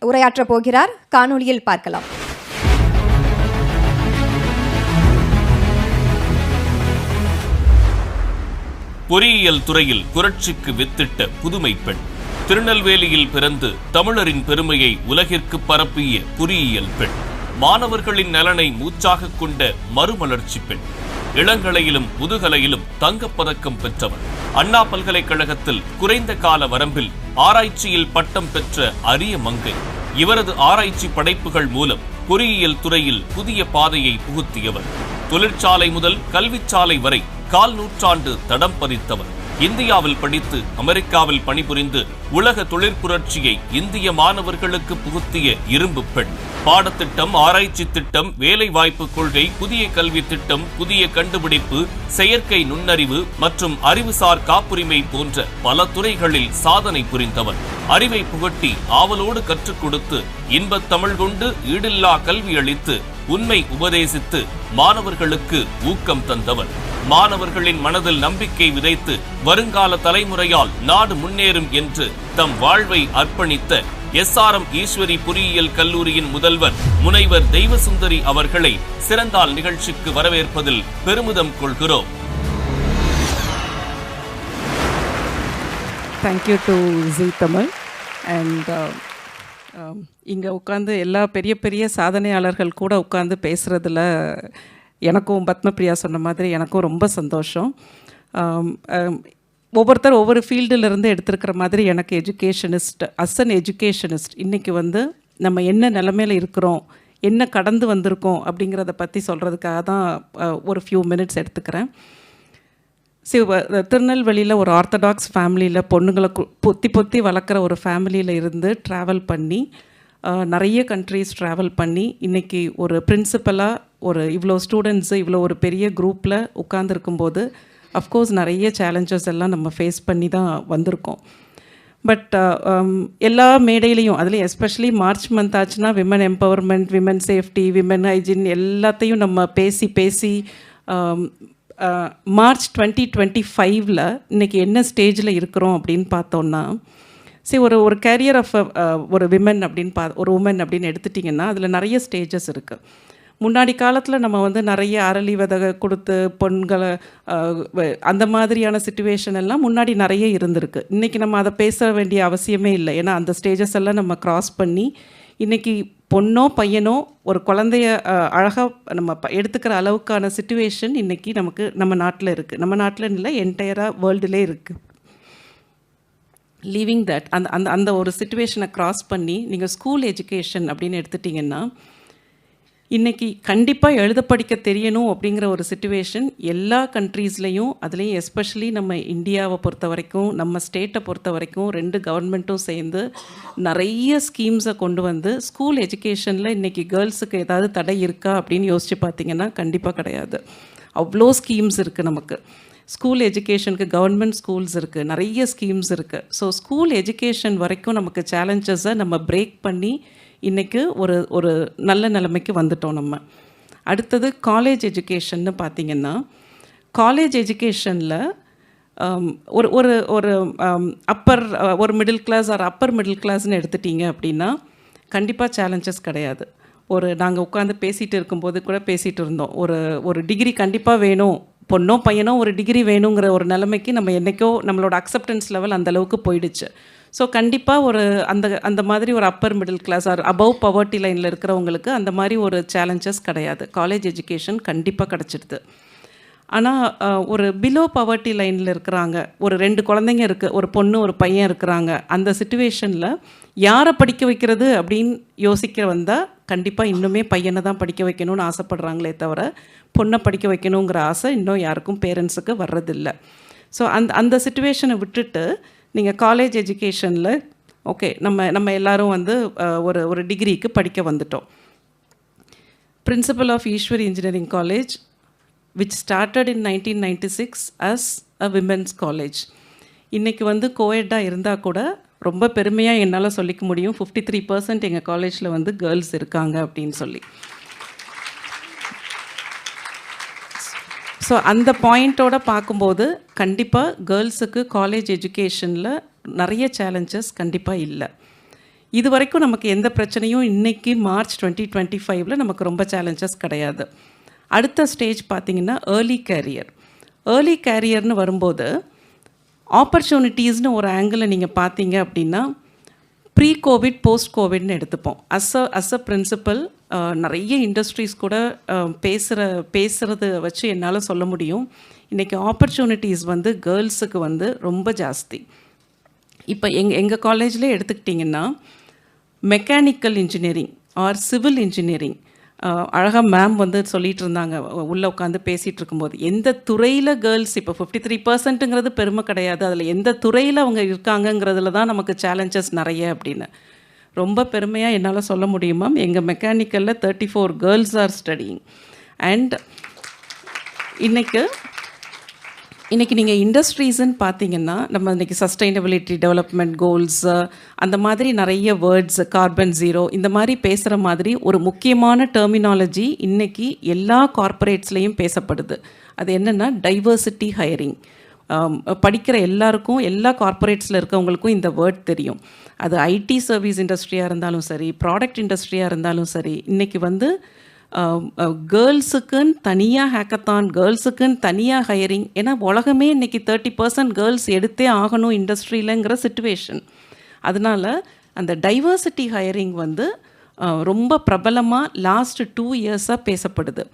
உரையாற்றப் போகிறார். காணொலியில் பார்க்கலாம். பொறியியல் துறையில் புரட்சிக்கு வித்திட்ட புதுமை பெண். திருநெல்வேலியில் பிறந்து தமிழரின் பெருமையை உலகிற்கு பரப்பிய பொறியியல் பெண். மாணவர்களின் நலனை மூச்சாகக் கொண்ட மறுமலர்ச்சி பெண். இளங்கலையிலும் முதுகலையிலும் தங்கப்பதக்கம் பெற்றவர் அண்ணா பல்கலைக்கழகத்தில் குறைந்த கால வரம்பில் ஆராய்ச்சியில் பட்டம் பெற்ற அரிய மங்கை. இவரது ஆராய்ச்சி படைப்புகள் மூலம் பொறியியல் துறையில் புதிய பாதையை புகுத்தியவர். தொழிற்சாலை முதல் கல்விச்சாலை வரை கால் நூற்றாண்டு தடம் பதித்தவர். இந்தியாவில் படித்து அமெரிக்காவில் பணிபுரிந்து உலக தொழிற்புரட்சியை இந்திய மாணவர்களுக்கு புகுத்திய இரும்பு பெண். பாடத்திட்டம் ஆராய்ச்சி திட்டம் வேலை வாய்ப்பு கொள்கை புதிய கல்வி திட்டம் புதிய கண்டுபிடிப்பு செயற்கை நுண்ணறிவு மற்றும் அறிவுசார் காப்புரிமை போன்ற பல துறைகளில் சாதனை புரிந்தவர் அறிவை புகட்டி ஆவலோடு கற்றுக் கொடுத்து இன்பத் தமிழ் கொண்டு ஈடில்லா கல்வி அளித்து உண்மை உபதேசித்து மாணவர்களுக்கு ஊக்கம் தந்தவர் மாணவர்களின் மனதில் நம்பிக்கை விதைத்து வருங்கால தலைமுறையால் நாடு முன்னேறும் என்று தம் வாழ்வை அர்ப்பணித்த எஸ்ஆர்எம் ஈஸ்வரி பொறியியல் கல்லூரியின் முதல்வர் முனைவர் தெய்வசுந்தரி அவர்களை சிறந்தால் நிகழ்ச்சிக்கு வரவேற்பதில் பெருமிதம் கொள்கிறோம். Thank you to Zee Tamil and இங்கே உட்காந்து எல்லா பெரிய பெரிய சாதனையாளர்கள் கூட உட்காந்து பேசுகிறதுல எனக்கும் பத்மபிரியா சொன்ன மாதிரி எனக்கும் ரொம்ப சந்தோஷம். ஒவ்வொருத்தர் ஒவ்வொரு ஃபீல்டில் எடுத்துருக்கிற மாதிரி எனக்கு எஜுகேஷனிஸ்ட் அஸ் அன் எஜுகேஷனிஸ்ட் இன்றைக்கி வந்து நம்ம என்ன நிலமையில இருக்கிறோம் என்ன கடந்து வந்திருக்கோம் அப்படிங்கிறத பற்றி சொல்கிறதுக்காக தான் ஒரு ஃபியூ மினிட்ஸ் எடுத்துக்கிறேன். சிவ திருநெல்வேலியில் ஒரு ஆர்த்தடாக்ஸ் ஃபேமிலியில் பொண்ணுங்களை பொத்தி பொத்தி வளர்க்குற ஒரு ஃபேமிலியில் இருந்து ட்ராவல் பண்ணி நிறைய கண்ட்ரீஸ் ட்ராவல் பண்ணி இன்றைக்கி ஒரு பிரின்சிபலாக ஒரு இவ்வளோ ஸ்டூடெண்ட்ஸு இவ்வளோ ஒரு பெரிய குரூப்பில் உட்காந்துருக்கும்போது அஃப்கோர்ஸ் நிறைய சேலஞ்சஸ் எல்லாம் நம்ம ஃபேஸ் பண்ணி தான் வந்திருக்கோம் பட் uh, um, எல்லா மேடையிலையும் அதுலேயும் எஸ்பெஷலி மார்ச் மந்த் ஆச்சுன்னா women empowerment women safety women hygiene எல்லாத்தையும் நம்ம பேசி பேசி மார்ச் டுவெண்ட்டி டுவெண்ட்டி ஃபைவ்ல இன்றைக்கி என்ன ஸ்டேஜில் இருக்கிறோம் அப்படின்னு பார்த்தோன்னா சரி ஒரு ஒரு கேரியர் ஆஃப் uh, ஒரு விமன் அப்படின்னு பா ஒரு உமன் அப்படின்னு எடுத்துட்டிங்கன்னா அதில் நிறைய ஸ்டேஜஸ் இருக்குது முன்னாடி காலத்தில் நம்ம வந்து நிறைய அரளி விதை கொடுத்து பெண்களை அந்த மாதிரியான சுச்சுவேஷன் எல்லாம் முன்னாடி நிறைய இருந்திருக்கு. இன்றைக்கி நம்ம அதை பேச வேண்டிய அவசியமே இல்லை. ஏன்னா அந்த ஸ்டேஜஸ் எல்லாம் நம்ம கிராஸ் பண்ணி இன்றைக்கி பொண்ணோ பையனோ ஒரு குழந்தைய அழகாக நம்ம ப- எடுத்துக்கிற அளவுக்கான சுச்சுவேஷன் இன்றைக்கி நமக்கு நம்ம நாட்டில் இருக்குது நம்ம நாட்டில் இல்லை என்டையராக வேர்ல்டுலே இருக்குது லீவிங் தட் அந்த அந்த அந்த ஒரு சுச்சுவேஷனை க்ராஸ் பண்ணி நீங்கள் ஸ்கூல் எஜுகேஷன் அப்படின்னு எடுத்துட்டிங்கன்னா இன்றைக்கி கண்டிப்பாக எழுத படிக்க தெரியணும் அப்படிங்கிற ஒரு சுச்சுவேஷன் எல்லா கண்ட்ரீஸ்லேயும் அதுலேயும் எஸ்பெஷலி நம்ம இந்தியாவை பொறுத்த வரைக்கும் நம்ம ஸ்டேட்டை பொறுத்த வரைக்கும் ரெண்டு கவர்மெண்ட்டும் சேர்ந்து நிறைய ஸ்கீம்ஸை கொண்டு வந்து ஸ்கூல் எஜுகேஷனில் இன்றைக்கி கேர்ள்ஸுக்கு ஏதாவது தடை இருக்கா அப்படின்னு யோசித்து பார்த்தீங்கன்னா கண்டிப்பாக கிடையாது. அவ்வளோ ஸ்கீம்ஸ் இருக்குது நமக்கு. ஸ்கூல் எஜுகேஷனுக்கு கவர்மெண்ட் ஸ்கூல்ஸ் இருக்குது நிறைய ஸ்கீம்ஸ் இருக்குது ஸோ ஸ்கூல் எஜுகேஷன் வரைக்கும் நமக்கு சேலஞ்சஸை நம்ம பிரேக் பண்ணி இன்றைக்கு ஒரு ஒரு நல்ல நிலைமைக்கு வந்துட்டோம் நம்ம. அடுத்தது காலேஜ் எஜுகேஷன்னு பார்த்தீங்கன்னா காலேஜ் எஜுகேஷனில் ஒரு ஒரு ஒரு அப்பர் ஒரு middle class or upper middle கிளாஸ்னு எடுத்துட்டீங்க அப்படின்னா கண்டிப்பாக சேலஞ்சஸ் கிடையாது. ஒரு நாங்கள் உட்காந்து பேசிகிட்டு இருக்கும்போது கூட பேசிகிட்டு இருந்தோம். ஒரு ஒரு டிகிரி கண்டிப்பாக வேணும். பொண்ணோ பையனோ ஒரு டிகிரி வேணுங்கிற ஒரு நிலைமைக்கு நம்ம என்றைக்கோ நம்மளோட அக்செப்டன்ஸ் லெவல் அந்தளவுக்கு போயிடுச்சு. ஸோ கண்டிப்பாக ஒரு அந்த அந்த மாதிரி ஒரு upper middle class or above poverty லைனில் இருக்கிறவங்களுக்கு அந்த மாதிரி ஒரு சேலஞ்சஸ் கிடையாது. காலேஜ் எஜுகேஷன் கண்டிப்பாக கிடச்சிடுது. ஆனால் ஒரு பிலோ பவர்ட்டி லைனில் இருக்கிறாங்க ஒரு ரெண்டு குழந்தைங்க இருக்குது ஒரு பொண்ணு ஒரு பையன் இருக்கிறாங்க அந்த சுச்சுவேஷனில் யாரை படிக்க வைக்கிறது அப்படின்னு யோசிக்க வந்தால் கண்டிப்பாக இன்னுமே பையனை தான் படிக்க வைக்கணும்னு ஆசைப்படுறாங்களே தவிர பொண்ணை படிக்க வைக்கணுங்கிற ஆசை இன்னும் யாருக்கும் பேரண்ட்ஸுக்கு வர்றதில்லை. ஸோ அந்த அந்த சுச்சுவேஷனை விட்டுட்டு நீங்கள் காலேஜ் எஜுகேஷனில் ஓகே நம்ம நம்ம எல்லாரும் வந்து ஒரு ஒரு டிகிரிக்கு படிக்க வந்துட்டோம். Principal of Easwari engineering college which started in nineteen ninety six as a women's college இன்றைக்கி வந்து கோஎட்டாக இருந்தால் கூட ரொம்ப பெருமையாக என்னால் சொல்லிக்க முடியும். ஃபிஃப்டி த்ரீ பர்சன்ட் எங்கள் காலேஜில் வந்து கேர்ள்ஸ் இருக்காங்க அப்படின்னு சொல்லி. ஸோ அந்த பாயிண்ட்டோட பார்க்கும்போது கண்டிப்பாக கேர்ள்ஸுக்கு காலேஜ் எஜுகேஷனில் நிறைய சேலஞ்சஸ் கண்டிப்பாக இல்லை. இது வரைக்கும் நமக்கு எந்த பிரச்சனையும் இன்றைக்கி மார்ச் டுவெண்ட்டி டுவெண்ட்டி ஃபைவ்ல நமக்கு ரொம்ப சேலஞ்சஸ் கிடையாது. அடுத்த ஸ்டேஜ் பார்த்திங்கன்னா ஏர்லி கேரியர் ஏர்லி கேரியர்னு வரும்போது ஆப்பர்ச்சுனிட்டிஸ்னு ஒரு ஆங்கிளில் நீங்கள் பார்த்தீங்க அப்படின்னா ப்ரீ கோவிட் போஸ்ட் கோவிட்னு எடுத்துப்போம் as a as a principal நிறைய இண்டஸ்ட்ரீஸ் கூட பேசுகிற பேசுகிறத வச்சு என்னால் சொல்ல முடியும். இன்றைக்கி ஆப்பர்ச்சுனிட்டிஸ் வந்து கேர்ள்ஸுக்கு வந்து ரொம்ப ஜாஸ்தி. இப்போ எங் எங்கள் காலேஜில் எடுத்துக்கிட்டிங்கன்னா mechanical engineering or civil engineering அழகாக மேம் வந்து சொல்லிட்டு இருந்தாங்க உள்ளே உட்காந்து பேசிகிட்டு இருக்கும்போது எந்த துறையில் கேர்ள்ஸ் இப்போ ஃபிஃப்டி த்ரீ பர்சன்ட்டுங்கிறது பெருமை கிடையாது. அதில் எந்த துறையில் அவங்க இருக்காங்கங்கிறதுல தான் நமக்கு சேலஞ்சஸ் நிறைய அப்படின்னு. ரொம்ப பெருமையாக என்னால் சொல்ல முடியுமா எங்கள் மெக்கானிக்கலில் thirty four girls are studying and இன்றைக்கு இன்றைக்கி நீங்கள் இண்டஸ்ட்ரீஸ்ன்னு பார்த்தீங்கன்னா நம்ம இன்றைக்கி சஸ்டைனபிலிட்டி டெவலப்மெண்ட் கோல்ஸ் அந்த மாதிரி நிறைய வேர்ட்ஸ் கார்பன் ஜீரோ இந்த மாதிரி பேசுகிற மாதிரி ஒரு முக்கியமான டெர்மினாலஜி இன்றைக்கி எல்லா கார்ப்பரேட்ஸ்லேயும் பேசப்படுது. அது என்னென்னா டைவர்சிட்டி ஹையரிங் படிக்கிற எல்லாருக்கும் எல்லா கார்ப்பரேட்ஸில் இருக்கவங்களுக்கும் இந்த வேர்ட் தெரியும். அது ஐடி சர்வீஸ் இண்டஸ்ட்ரியாக இருந்தாலும் சரி ப்ராடக்ட் இண்டஸ்ட்ரியாக இருந்தாலும் சரி இன்றைக்கி வந்து கேர்ள்ஸுக்குன்னு தனியாக ஹேக்கத்தான் கேர்ள்ஸுக்குன்னு தனியாக ஹையரிங் ஏன்னா உலகமே இன்றைக்கி தேர்ட்டி பர்சன்ட் கேர்ள்ஸ் எடுத்தே ஆகணும் இண்டஸ்ட்ரியிலங்கிற சுச்சுவேஷன் அதனால் அந்த டைவர்சிட்டி ஹையரிங் வந்து ரொம்ப பிரபலமாக லாஸ்ட் டூ இயர்ஸாக பேசப்படுது.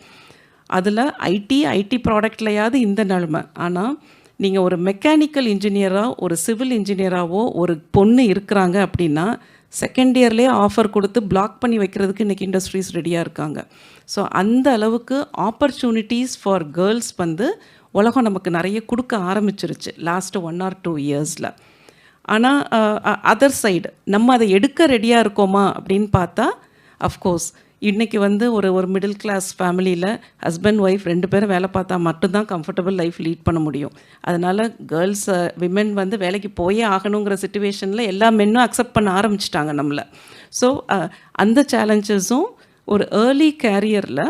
அதில் ஐடி ஐடி ப்ராடக்ட்லையாவது இந்த நிலமை. ஆனால் நீங்கள் ஒரு மெக்கானிக்கல் இன்ஜினியராக ஒரு சிவில் இன்ஜினியராகவோ ஒரு பொண்ணு இருக்கிறாங்க அப்படின்னா செகண்ட் இயர்லேயே ஆஃபர் கொடுத்து பிளாக் பண்ணி வைக்கிறதுக்கு இன்றைக்கி இண்டஸ்ட்ரீஸ் ரெடியாக இருக்காங்க. ஸோ அந்த அளவுக்கு ஆப்பர்ச்சுனிட்டிஸ் ஃபார் கேர்ள்ஸ் வந்து உலகம் நமக்கு நிறைய கொடுக்க ஆரம்பிச்சிருச்சு லாஸ்ட்டு ஒன் ஆர் டூ இயர்ஸில் ஆனால் அதர் சைடு நம்ம அதை எடுக்க ரெடியாக இருக்கோமா அப்படின்னு பார்த்தா அஃப்கோர்ஸ் இன்றைக்கி வந்து ஒரு ஒரு மிடில் கிளாஸ் ஃபேமிலியில் ஹஸ்பண்ட் ஒய்ஃப் ரெண்டு பேரும் வேலை பார்த்தா மட்டும்தான் கம்ஃபர்டபுள் லைஃப் லீட் பண்ண முடியும். அதனால் கேர்ள்ஸ் விமென் வந்து வேலைக்கு போயே ஆகணுங்கிற சுச்சுவேஷனில் எல்லா மென்னும் அக்செப்ட் பண்ண ஆரம்பிச்சிட்டாங்க நம்மளை. ஸோ அந்த சேலஞ்சஸும் ஒரு ஏர்லி கேரியரில்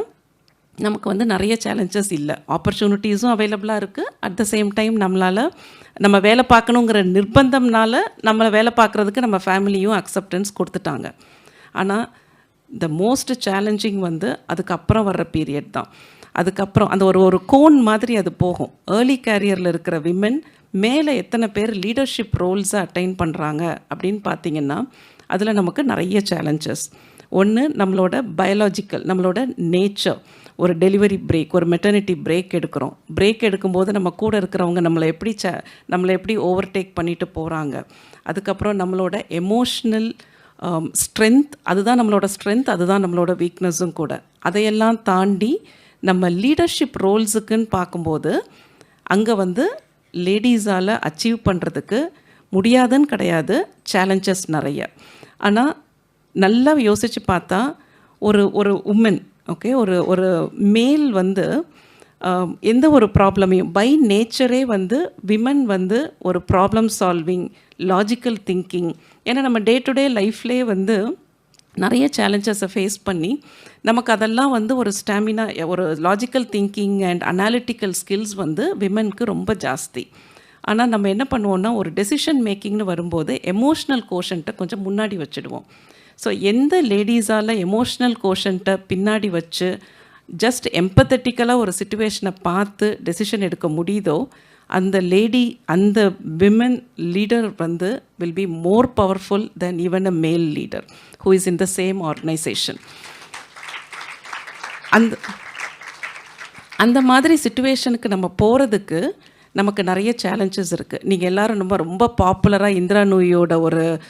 நமக்கு வந்து நிறைய சேலஞ்சஸ் இல்லை. ஆப்பர்ச்சுனிட்டிஸும் அவைலபிளாக இருக்குது அட் த சேம் டைம் நம்மளால் நம்ம வேலை பார்க்கணுங்கிற நிர்பந்தம்னால நம்மளை வேலை பார்க்குறதுக்கு நம்ம ஃபேமிலியும் அக்செப்டன்ஸ் கொடுத்துட்டாங்க. ஆனால் த மோஸ்ட் சேலஞ்சிங் வந்து அதுக்கப்புறம் வர்ற பீரியட் தான். அதுக்கப்புறம் அந்த ஒரு ஒரு கோன் மாதிரி அது போகும். ஏர்லி கேரியரில் இருக்கிற விமென் மேலே எத்தனை பேர் லீடர்ஷிப் ரோல்ஸை அட்டைன் பண்ணுறாங்க அப்படின்னு பார்த்தீங்கன்னா அதில் நமக்கு நிறைய சேலஞ்சஸ் ஒன்று நம்மளோட பயாலாஜிக்கல் நம்மளோட நேச்சர் ஒரு டெலிவரி பிரேக் ஒரு மெட்டர்னிட்டி பிரேக் எடுக்கிறோம். பிரேக் எடுக்கும்போது நம்ம கூட இருக்கிறவங்க நம்மளை எப்படி ச நம்மளை எப்படி ஓவர்டேக் பண்ணிட்டு போகிறாங்க அதுக்கப்புறம் நம்மளோட எமோஷ்னல் Um, ஸ்ட்ரென்த் அதுதான் நம்மளோட ஸ்ட்ரென்த் அதுதான் நம்மளோட வீக்னஸும் கூட. அதையெல்லாம் தாண்டி நம்ம லீடர்ஷிப் ரோல்ஸுக்குன்னு பார்க்கும்போது அங்கே வந்து லேடிஸால் அச்சீவ் பண்ணுறதுக்கு முடியாதுன்னு கிடையாது சேலஞ்சஸ் நிறைய. ஆனால் நல்லா யோசித்து பார்த்தா ஒரு ஒரு உமன் ஓகே ஒரு ஒரு மேல் வந்து எந்த ஒரு ப்ராப்ளமையும் பை நேச்சரே வந்து விமன் வந்து ஒரு ப்ராப்ளம் சால்விங் லாஜிக்கல் திங்கிங் ஏன்னா நம்ம டே டு டே லைஃப்லேயே வந்து நிறைய சேலஞ்சஸை ஃபேஸ் பண்ணி நமக்கு அதெல்லாம் வந்து ஒரு ஸ்டாமினா ஒரு logical thinking and analytical skills வந்து விமனுக்கு ரொம்ப ஜாஸ்தி. ஆனால் நம்ம என்ன பண்ணுவோம்னா ஒரு டெசிஷன் மேக்கிங்னு வரும்போது எமோஷ்னல் கோஷன்ட்டை கொஞ்சம் முன்னாடி வச்சுடுவோம். ஸோ எந்த லேடிஸால் எமோஷ்னல் கோஷன்ட்டை பின்னாடி வச்சு ஜஸ்ட் எம்பத்தட்டிக்கலாக ஒரு சுச்சுவேஷனை பார்த்து டெசிஷன் எடுக்க முடியுதோ அந்த லேடி அந்த விமன் லீடர் வந்து will be more powerful then even a male leader who is in the same organisation அந்த அந்த மாதிரி சுச்சுவேஷனுக்கு நம்ம போகிறதுக்கு நமக்கு நிறைய சேலஞ்சஸ் இருக்குது நீங்கள் எல்லோரும் ரொம்ப ரொம்ப பாப்புலராக இந்திரா நூயோட ஒரு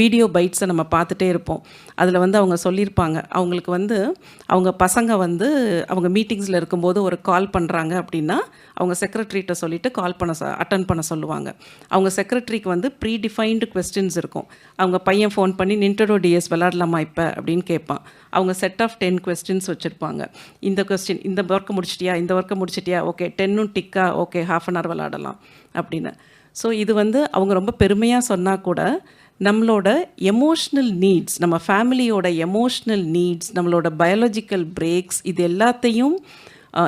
வீடியோ பைட்ஸை நம்ம பார்த்துட்டே இருப்போம். அதில் வந்து அவங்க சொல்லியிருப்பாங்க. அவங்களுக்கு வந்து அவங்க பசங்க வந்து அவங்க மீட்டிங்ஸில் இருக்கும்போது ஒரு கால் பண்ணுறாங்க அப்படின்னா அவங்க செக்ரட்டரிகிட்ட சொல்லிவிட்டு கால் பண்ண அட்டன் பண்ண சொல்லுவாங்க. அவங்க செக்ரட்டரிக்கு வந்து ப்ரீ டிஃபைன்டு கொஸ்டின்ஸ் இருக்கும். அவங்க பையன் ஃபோன் பண்ணி நின்டடோ டிஎஸ் விளாடலாமா இப்போ? அப்படின்னு கேட்பான். அவங்க செட் ஆஃப் டென் கொஸ்டின்ஸ் வச்சுருப்பாங்க. இந்த கொஸ்டின் இந்த ஒர்க்கை முடிச்சிட்டியா? இந்த ஒர்க்கை முடிச்சிட்டியா? ஓகே டென்னும் tikka okay half half an hour விளாடலாம் அப்படின்னு. ஸோ இது வந்து அவங்க ரொம்ப பெருமையாக சொன்னால் கூட நம்மளோட எமோஷ்னல் நீட்ஸ் நம்ம ஃபேமிலியோட எமோஷ்னல் நீட்ஸ் நம்மளோட பயாலஜிக்கல் பிரேக்ஸ் இது எல்லாத்தையும்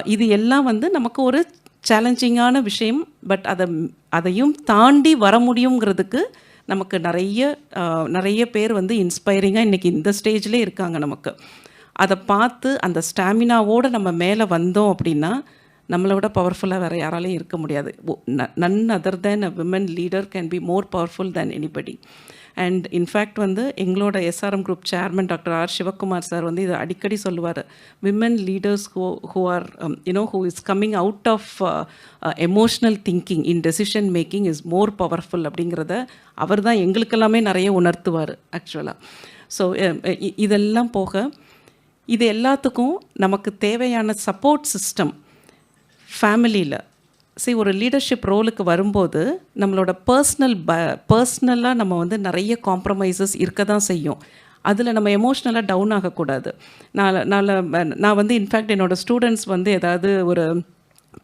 இது எல்லாம் வந்து நமக்கு ஒரு சேலஞ்சிங்கான விஷயம் பட் அதை அதையும் தாண்டி வர முடியுங்கிறதுக்கு நமக்கு நிறைய நிறைய பேர் வந்து இன்ஸ்பைரிங்காக இன்றைக்கி இந்த ஸ்டேஜ்லேயே இருக்காங்க நமக்கு. அதை பார்த்து அந்த ஸ்டாமினாவோடு நம்ம மேலே வந்தோம் அப்படின்னா நம்மளை விட பவர்ஃபுல்லாக வேறு யாராலையும் இருக்க முடியாது. None other than a women leader can be more powerful than anybody and in fact வந்து எங்களோட SRM group chairman doctor R Sivakumar sir வந்து இதை அடிக்கடி சொல்லுவார். Women leaders who who are you know who is coming out of emotional thinking in decision making is more powerful அப்படிங்கிறத அவர் தான் எங்களுக்கெல்லாமே நிறைய உணர்த்துவார் ஆக்சுவலாக ஸோ um, இதெல்லாம் போக இது எல்லாத்துக்கும் நமக்கு தேவையான சப்போர்ட் சிஸ்டம் ஃபேமிலியில். சரி ஒரு லீடர்ஷிப் ரோலுக்கு வரும்போது நம்மளோட பர்சனல் ப பர்சனலாக நம்ம வந்து நிறைய காம்ப்ரமைசஸ் இருக்க தான் செய்யும். அதில் நம்ம எமோஷ்னலாக டவுன் ஆகக்கூடாது. நான் நான் நான் வந்து இன்ஃபேக்ட் என்னோடய ஸ்டூடெண்ட்ஸ் வந்து ஏதாவது ஒரு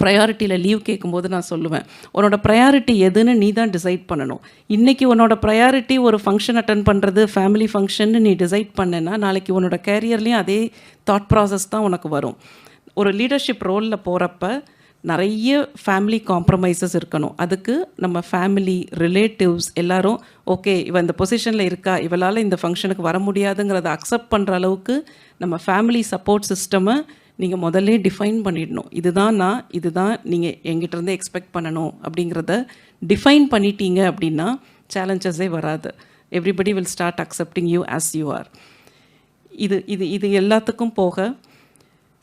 ப்ரையாரிட்டியில் லீவ் கேட்கும்போது நான் சொல்லுவேன் உன்னோட ப்ரையாரிட்டி எதுன்னு நீ தான் டிசைட் பண்ணணும். இன்றைக்கி உன்னோட ப்ரையாரிட்டி ஒரு ஃபங்க்ஷன் அட்டன் பண்ணுறது ஃபேமிலி ஃபங்க்ஷன்னு நீ டிசைட் பண்ணேன்னா நாளைக்கு உன்னோட கேரியர்லேயும் அதே தாட் ப்ராசஸ் தான் உனக்கு வரும். ஒரு லீடர்ஷிப் ரோலில் போகிறப்ப நிறைய ஃபேமிலி காம்ப்ரமைசஸ் இருக்கணும். அதுக்கு நம்ம ஃபேமிலி ரிலேட்டிவ்ஸ் எல்லாரும் ஓகே இவள் இந்த பொசிஷனில் இருக்கா? இவளால் இந்த ஃபங்க்ஷனுக்கு வர முடியாதுங்கிறத அக்செப்ட் பண்ணுற அளவுக்கு நம்ம ஃபேமிலி சப்போர்ட் சிஸ்டமை நீங்கள் முதல்ல டிஃபைன் பண்ணிடணும். இதுதான் நான் இதுதான் நீங்கள் எங்கிட்டேருந்து எக்ஸ்பெக்ட் பண்ணணும் அப்படிங்கிறத டிஃபைன் பண்ணிட்டீங்க அப்படின்னா சேலஞ்சஸே வராது. Everybody will start accepting you as you are இது இது இது எல்லாத்துக்கும் போக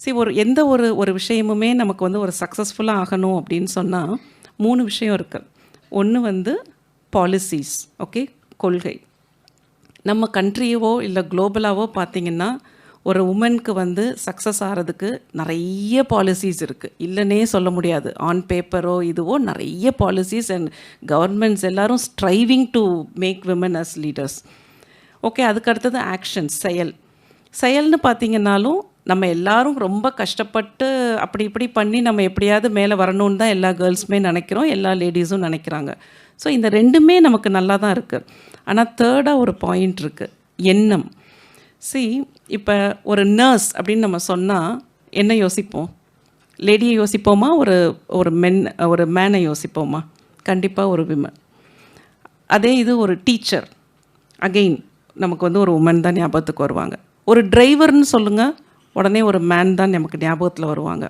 சரி ஒரு எந்த ஒரு ஒரு விஷயமுமே நமக்கு வந்து ஒரு சக்ஸஸ்ஃபுல்லாக ஆகணும் அப்படின்னு சொன்னால் மூணு விஷயம் இருக்குது ஒன்று வந்து பாலிசிஸ் ஓகே கொள்கை. நம்ம கண்ட்ரியவோ இல்லை குளோபலாகவோ பார்த்தீங்கன்னா ஒரு உமனுக்கு வந்து சக்ஸஸ் ஆகிறதுக்கு நிறைய பாலிசிஸ் இருக்குது இல்லைன்னே சொல்ல முடியாது. ஆன் பேப்பரோ இதுவோ நிறைய பாலிசிஸ் அண்ட் கவர்மெண்ட்ஸ் எல்லாரும் striving to make women as leaders okay அதுக்கு அடுத்தது ஆக்ஷன் செயல். செயல்னு பார்த்தீங்கன்னாலும் நம்ம எல்லாரும் ரொம்ப கஷ்டப்பட்டு அப்படி இப்படி பண்ணி நம்ம எப்படியாவது மேலே வரணும்னு தான் எல்லா கேர்ள்ஸுமே நினைக்கிறோம் எல்லா லேடிஸும் நினைக்கிறாங்க. ஸோ இந்த ரெண்டுமே நமக்கு நல்லா தான் இருக்குது ஆனால் தேர்டாக ஒரு பாயிண்ட் இருக்குது எண்ணம். சி இப்போ ஒரு நர்ஸ் அப்படின்னு நம்ம சொன்னால் என்ன யோசிப்போம்? லேடியை யோசிப்போமா? ஒரு ஒரு மென் ஒரு மேனை யோசிப்போமா? கண்டிப்பாக ஒரு விமன் அதே இது ஒரு டீச்சர் அகெயின் நமக்கு வந்து ஒரு உமன் தான் ஞாபகத்துக்கு வருவாங்க. ஒரு டிரைவர்னு சொல்லுங்கள் உடனே ஒரு மேன் தான் நமக்கு ஞாபகத்தில் வருவாங்க.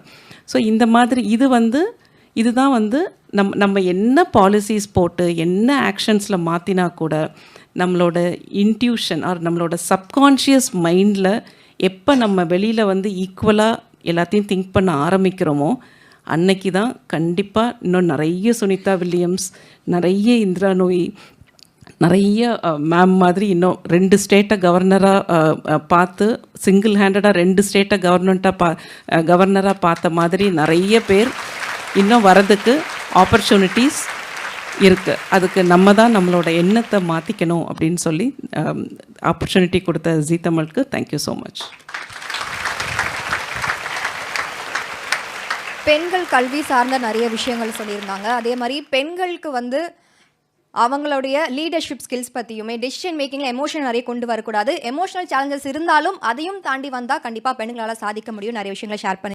ஸோ இந்த மாதிரி இது வந்து இதுதான் வந்து நம் நம்ம என்ன பாலிசிஸ் போட்டு என்ன ஆக்ஷன்ஸில் மாற்றினா கூட நம்மளோட இன்ட்யூஷன் ஆர் நம்மளோட சப்கான்ஷியஸ் மைண்டில் எப்போ நம்ம வெளியில் வந்து ஈக்குவலாக எல்லாத்தையும் திங்க் பண்ண ஆரம்பிக்கிறோமோ அன்னைக்கு தான் கண்டிப்பாக இன்னும் நிறைய சுனிதா வில்லியம்ஸ் நிறைய இந்திரா நோய் நிறைய மேம் மாதிரி இன்னும் ரெண்டு ஸ்டேட்டை கவர்னராக பார்த்து சிங்கிள் ஹேண்டடாக ரெண்டு ஸ்டேட்டை கவர்மெண்ட்டாக பா கவர்னராக பார்த்த மாதிரி நிறைய பேர் இன்னும் வரதுக்கு ஆப்பர்ச்சுனிட்டிஸ் இருக்குது அதுக்கு நம்ம தான் நம்மளோட எண்ணத்தை மாற்றிக்கணும் அப்படின்னு சொல்லி ஆப்பர்ச்சுனிட்டி கொடுத்த ஜீ தமிழுக்கு தேங்க்யூ ஸோ மச் பெண்கள் கல்வி சார்ந்த நிறைய விஷயங்கள் சொல்லியிருந்தாங்க. அதே மாதிரி பெண்களுக்கு வந்து அவங்களுடைய லீடர்ஷிப் ஸ்கில்ஸ் பற்றியுமே டெசிஷன் மேக்கிங்கில் எமோஷன் நிறைய கொண்டு வரக்கூடாது. எமோஷனல் சேலஞ்சஸ் இருந்தாலும் அதையும் தாண்டி வந்தால் கண்டிப்பாக பெண்களால் சாதிக்க முடியும். நிறைய விஷயங்களை ஷேர் பண்ணி